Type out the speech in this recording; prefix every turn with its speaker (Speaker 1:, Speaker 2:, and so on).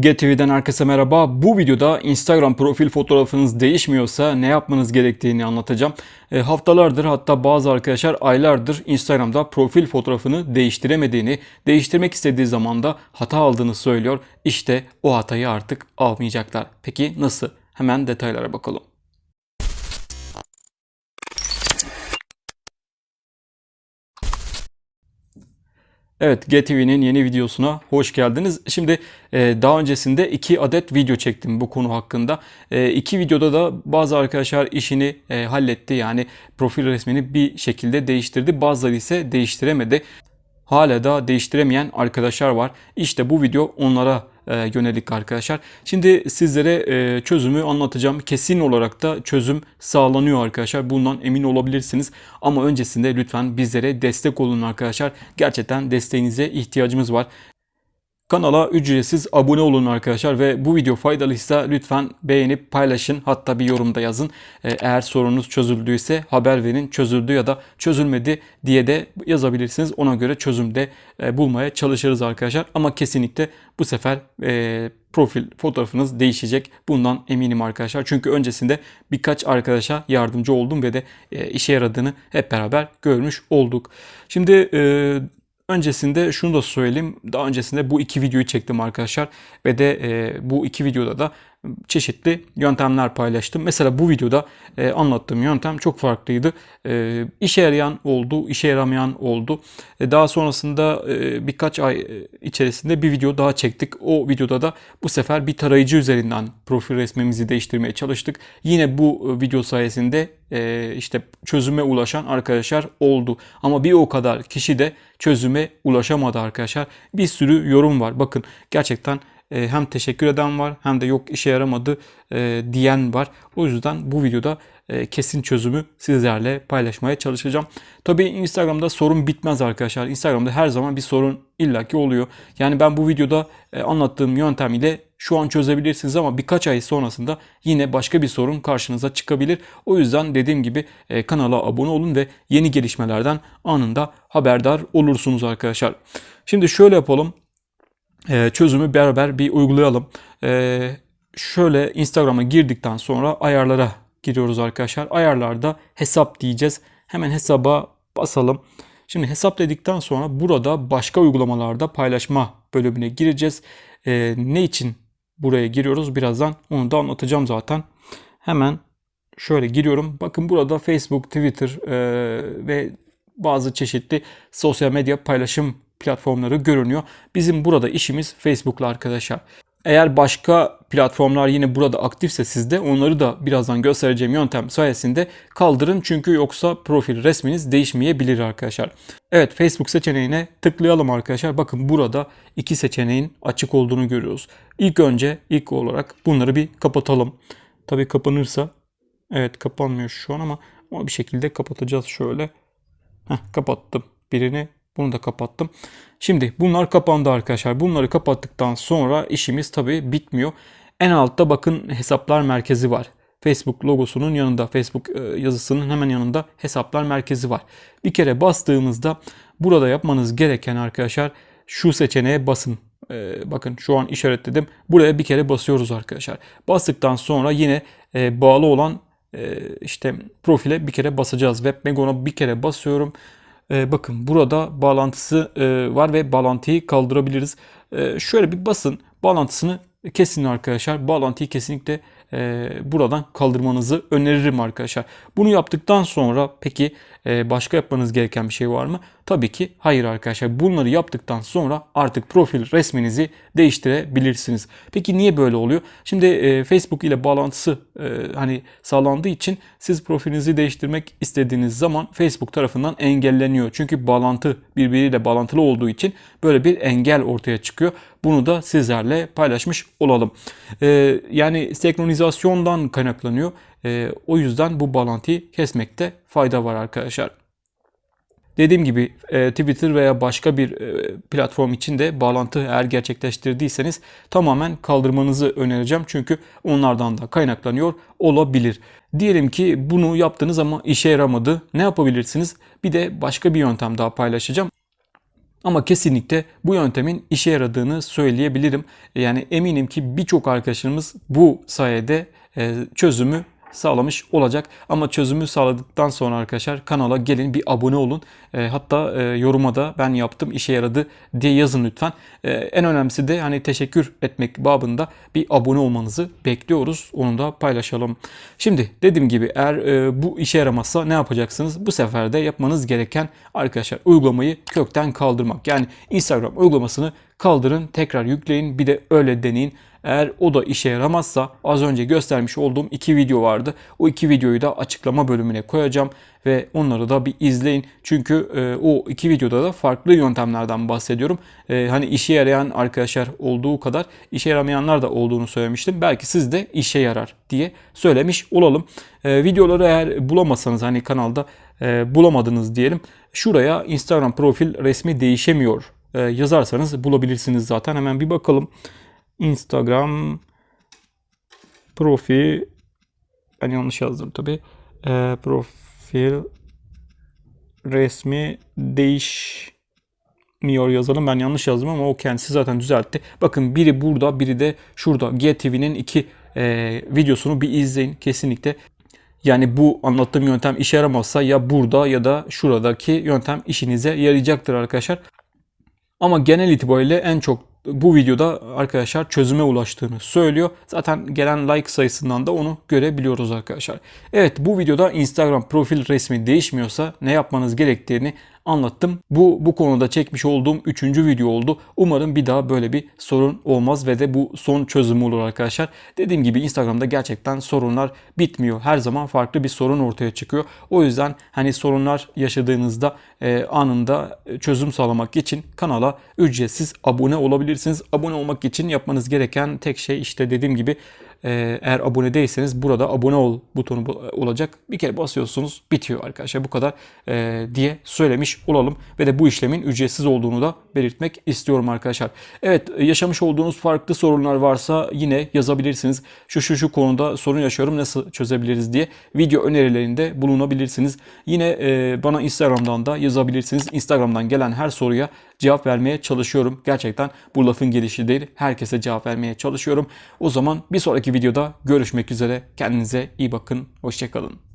Speaker 1: GTV'den herkese merhaba. Bu videoda Instagram profil fotoğrafınız değişmiyorsa ne yapmanız gerektiğini anlatacağım. E, haftalardır hatta bazı arkadaşlar aylardır Instagram'da profil fotoğrafını değiştiremediğini, değiştirmek istediği zaman da hata aldığını söylüyor. İşte o hatayı artık almayacaklar. Peki nasıl? Hemen detaylara bakalım. Evet GTV'nin yeni videosuna hoş geldiniz. Şimdi e, daha öncesinde iki adet video çektim bu konu hakkında. E, iki videoda da bazı arkadaşlar işini e, halletti. Yani profil resmini bir şekilde değiştirdi. Bazıları ise değiştiremedi. Hala da değiştiremeyen arkadaşlar var. İşte bu video onlara e, yönelik arkadaşlar. Şimdi sizlere e, çözümü anlatacağım. Kesin olarak da çözüm sağlanıyor arkadaşlar. Bundan emin olabilirsiniz. Ama öncesinde lütfen bizlere destek olun arkadaşlar. Gerçekten desteğinize ihtiyacımız var. Kanala ücretsiz abone olun arkadaşlar ve bu video faydalıysa lütfen beğenip paylaşın hatta bir yorumda yazın. Ee, Eğer sorunuz çözüldüyse haber verin çözüldü ya da çözülmedi diye de yazabilirsiniz. Ona göre çözüm de e, bulmaya çalışırız arkadaşlar. Ama kesinlikle bu sefer e, profil fotoğrafınız değişecek. Bundan eminim arkadaşlar. Çünkü öncesinde birkaç arkadaşa yardımcı oldum ve de e, işe yaradığını hep beraber görmüş olduk. Şimdi Öncesinde şunu da söyleyeyim. Daha öncesinde bu iki videoyu çektim arkadaşlar. Ve de e, bu iki videoda da çeşitli yöntemler paylaştım. Mesela bu videoda e, anlattığım yöntem çok farklıydı. E, işe yarayan oldu, işe yaramayan oldu. E, daha sonrasında e, birkaç ay e, içerisinde bir video daha çektik. O videoda da bu sefer bir tarayıcı üzerinden profil resmimizi değiştirmeye çalıştık. Yine bu e, video sayesinde e, işte çözüme ulaşan arkadaşlar oldu. Ama bir o kadar kişi de çözüme ulaşamadı arkadaşlar. Bir sürü yorum var. Bakın gerçekten e, hem teşekkür eden var hem de yok işe yaramadı e, diyen var. O yüzden bu videoda e, kesin çözümü sizlerle paylaşmaya çalışacağım. Tabii Instagram'da sorun bitmez arkadaşlar. Instagram'da her zaman bir sorun illaki oluyor. Yani ben bu videoda e, anlattığım yöntem ile şu an çözebilirsiniz ama birkaç ay sonrasında yine başka bir sorun karşınıza çıkabilir. O yüzden dediğim gibi e, kanala abone olun ve yeni gelişmelerden anında haberdar olursunuz arkadaşlar. Şimdi şöyle yapalım. E, çözümü beraber bir uygulayalım. E, şöyle Instagram'a girdikten sonra ayarlara giriyoruz arkadaşlar. Ayarlarda hesap diyeceğiz. Hemen hesaba basalım. Şimdi hesap dedikten sonra burada başka uygulamalarda paylaşma bölümüne gireceğiz. E, ne için buraya giriyoruz? Birazdan onu da anlatacağım zaten. Hemen şöyle giriyorum. Bakın burada Facebook, Twitter e, ve bazı çeşitli sosyal medya paylaşım platformları görünüyor. Bizim burada işimiz Facebook'la arkadaşlar. Eğer başka platformlar yine burada aktifse sizde onları da birazdan göstereceğim yöntem sayesinde kaldırın. Çünkü yoksa profil resminiz değişmeyebilir arkadaşlar. Evet Facebook seçeneğine tıklayalım arkadaşlar. Bakın burada iki seçeneğin açık olduğunu görüyoruz. İlk önce ilk olarak bunları bir kapatalım. Tabi kapanırsa evet kapanmıyor şu an ama o bir şekilde kapatacağız şöyle. Heh, kapattım birini bunu da kapattım. Şimdi bunlar kapandı arkadaşlar. Bunları kapattıktan sonra işimiz tabi bitmiyor. En altta bakın hesaplar merkezi var. Facebook logosunun yanında, Facebook e, yazısının hemen yanında hesaplar merkezi var. Bir kere bastığımızda burada yapmanız gereken arkadaşlar şu seçeneğe basın. Ee, bakın şu an işaretledim. Buraya bir kere basıyoruz arkadaşlar. Bastıktan sonra yine e, bağlı olan e, işte profile bir kere basacağız. Webmegon'a bir kere basıyorum. E, bakın burada bağlantısı e, var ve bağlantıyı kaldırabiliriz. E, şöyle bir basın bağlantısını kesin arkadaşlar. Bağlantıyı kesinlikle e, buradan kaldırmanızı öneririm arkadaşlar. Bunu yaptıktan sonra peki başka yapmanız gereken bir şey var mı? Tabii ki hayır arkadaşlar. Bunları yaptıktan sonra artık profil resminizi değiştirebilirsiniz. Peki niye böyle oluyor? Şimdi e, Facebook ile bağlantısı e, hani sağlandığı için siz profilinizi değiştirmek istediğiniz zaman Facebook tarafından engelleniyor. Çünkü bağlantı birbiriyle bağlantılı olduğu için böyle bir engel ortaya çıkıyor. Bunu da sizlerle paylaşmış olalım. E, yani senkronizasyondan kaynaklanıyor. E, o yüzden bu bağlantıyı kesmekte fayda var arkadaşlar. Dediğim gibi e, Twitter veya başka bir e, platform için de bağlantı eğer gerçekleştirdiyseniz tamamen kaldırmanızı önereceğim. Çünkü onlardan da kaynaklanıyor olabilir. Diyelim ki bunu yaptınız ama işe yaramadı. Ne yapabilirsiniz? Bir de başka bir yöntem daha paylaşacağım. Ama kesinlikle bu yöntemin işe yaradığını söyleyebilirim. Yani eminim ki birçok arkadaşımız bu sayede e, çözümü sağlamış olacak. Ama çözümü sağladıktan sonra arkadaşlar kanala gelin bir abone olun. E, hatta e, yoruma da ben yaptım işe yaradı diye yazın lütfen. E, en önemlisi de hani teşekkür etmek babında bir abone olmanızı bekliyoruz. Onu da paylaşalım. Şimdi dediğim gibi eğer e, bu işe yaramazsa ne yapacaksınız? Bu sefer de yapmanız gereken arkadaşlar uygulamayı kökten kaldırmak. Yani Instagram uygulamasını kaldırın, tekrar yükleyin, bir de öyle deneyin. Eğer o da işe yaramazsa az önce göstermiş olduğum iki video vardı. O iki videoyu da açıklama bölümüne koyacağım ve onları da bir izleyin. Çünkü e, o iki videoda da farklı yöntemlerden bahsediyorum. E, hani işe yarayan arkadaşlar olduğu kadar işe yaramayanlar da olduğunu söylemiştim. Belki siz de işe yarar diye söylemiş olalım. E, videoları eğer bulamazsanız hani kanalda e, bulamadınız diyelim. Şuraya Instagram profil resmi değişemiyor e, yazarsanız bulabilirsiniz zaten. Hemen bir bakalım. Instagram profil ben yanlış yazdım tabi. E, profil resmi değişmiyor yazalım. Ben yanlış yazdım ama o kendisi zaten düzeltti. Bakın biri burada biri de şurada. GTV'nin iki e, videosunu bir izleyin kesinlikle. Yani bu anlattığım yöntem işe yaramazsa ya burada ya da şuradaki yöntem işinize yarayacaktır arkadaşlar. Ama genel itibariyle en çok bu videoda arkadaşlar çözüme ulaştığını söylüyor. Zaten gelen like sayısından da onu görebiliyoruz arkadaşlar. Evet bu videoda Instagram profil resmi değişmiyorsa ne yapmanız gerektiğini anlattım. Bu bu konuda çekmiş olduğum 3. video oldu. Umarım bir daha böyle bir sorun olmaz ve de bu son çözümü olur arkadaşlar. Dediğim gibi Instagram'da gerçekten sorunlar bitmiyor. Her zaman farklı bir sorun ortaya çıkıyor. O yüzden hani sorunlar yaşadığınızda e, anında çözüm sağlamak için kanala ücretsiz abone olabilirsiniz. Abone olmak için yapmanız gereken tek şey işte dediğim gibi eğer abone değilseniz burada abone ol butonu olacak. Bir kere basıyorsunuz bitiyor arkadaşlar bu kadar e, diye söylemiş olalım. Ve de bu işlemin ücretsiz olduğunu da belirtmek istiyorum arkadaşlar. Evet yaşamış olduğunuz farklı sorunlar varsa yine yazabilirsiniz. Şu şu şu konuda sorun yaşıyorum nasıl çözebiliriz diye video önerilerinde bulunabilirsiniz. Yine e, bana Instagram'dan da yazabilirsiniz. Instagram'dan gelen her soruya cevap vermeye çalışıyorum. Gerçekten bu lafın gelişi değil. Herkese cevap vermeye çalışıyorum. O zaman bir sonraki videoda görüşmek üzere. Kendinize iyi bakın. Hoşçakalın.